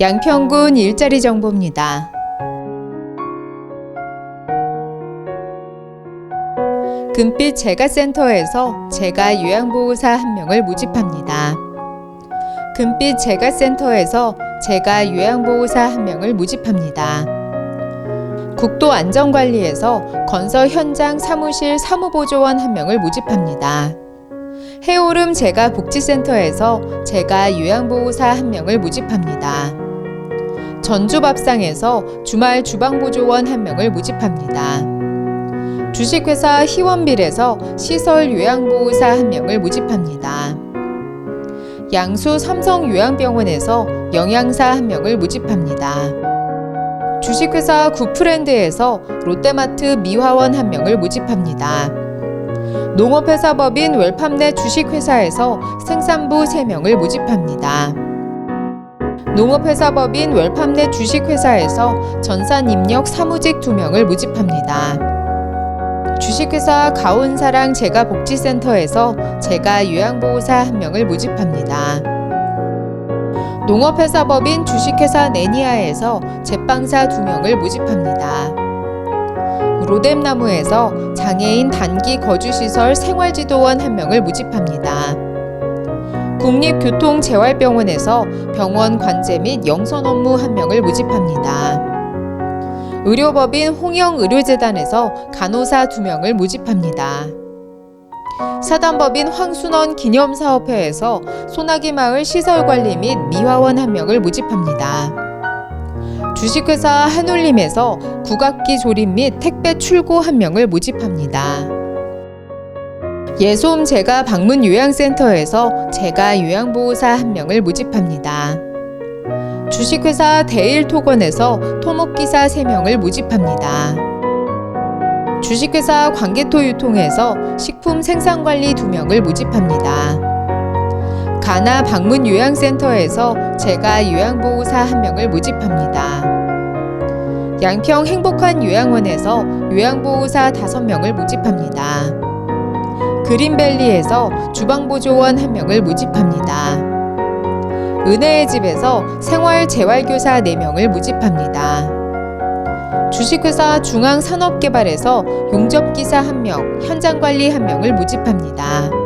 양평군 일자리 정보입니다. 금빛 재가센터에서 재가 요양보호사 한 명을 모집합니다. 금빛 재가센터에서 재가 요양보호사 한 명을 모집합니다. 국도안전관리에서 건설 현장 사무실 사무보조원 한 명을 모집합니다. 해오름 재가 복지센터에서 재가 요양보호사 한 명을 모집합니다. 전주밥상에서 주말 주방보조원 한 명을 모집합니다. 주식회사 희원빌에서 시설 요양보호사 한 명을 모집합니다. 양수 삼성요양병원에서 영양사 한 명을 모집합니다. 주식회사 구프랜드에서 롯데마트 미화원 한 명을 모집합니다. 농업회사법인 웰팜넷 주식회사에서 생산부 3명을 모집합니다. 농업회사법인 웰팜넷 주식회사에서 전산 입력 사무직 2명을 모집합니다. 주식회사 가온사랑 재가복지센터에서 재가 요양보호사 한 명을 모집합니다. 농업회사법인 주식회사 네니아에서 제빵사 2명을 모집합니다. 로뎀나무에서 장애인 단기 거주시설 생활지도원 한 명을 모집합니다. 국립교통재활병원에서 병원 관제 및 영선 업무 한 명을 모집합니다. 의료법인 홍영의료재단에서 간호사 2명을 모집합니다. 사단법인 황순원 기념사업회에서 소나기 마을 시설관리 및 미화원 한 명을 모집합니다. 주식회사 한울림에서 국악기 조립 및 택배 출고 한 명을 모집합니다. 예솜 재가 방문 요양센터에서 재가 요양보호사 한 명을 모집합니다. 주식회사 대일토건에서 토목기사 3명을 모집합니다. 주식회사 관계토 유통에서 식품 생산관리 2명을 모집합니다. 가나 방문 요양센터에서 재가 요양보호사 1명을 모집합니다. 양평 행복한 요양원에서 요양보호사 5명을 모집합니다. 그린밸리에서 주방보조원 1명을 모집합니다. 은혜의 집에서 생활 재활교사 4명을 모집합니다. 주식회사 중앙산업개발에서 용접기사 1명, 현장관리 1명을 모집합니다.